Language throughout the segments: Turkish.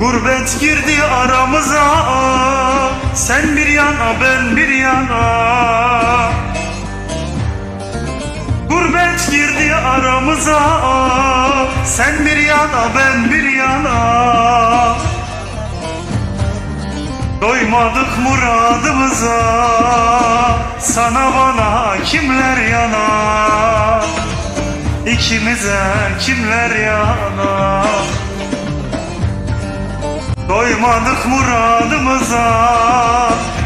Gurbet girdi aramıza. Sen bir yana ben bir yana. Gurbet girdi aramıza. Sen bir yana ben bir yana. Doymadık muradımıza. Sana bana kimler yana? İkimize kimler yana Doymadık muradımıza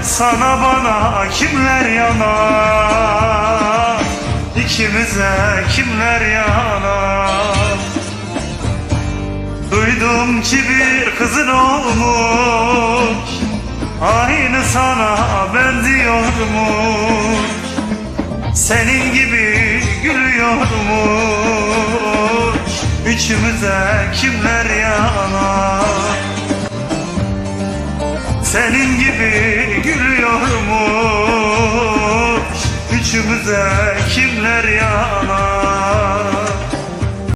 Sana bana kimler yana İkimize kimler yana Duydum ki bir kızın olmuş Aynı sana benziyormuş. Senin gibi gülüyormuş Üçümüze kimler yana Senin gibi gülüyormuş Üçümüze kimler yana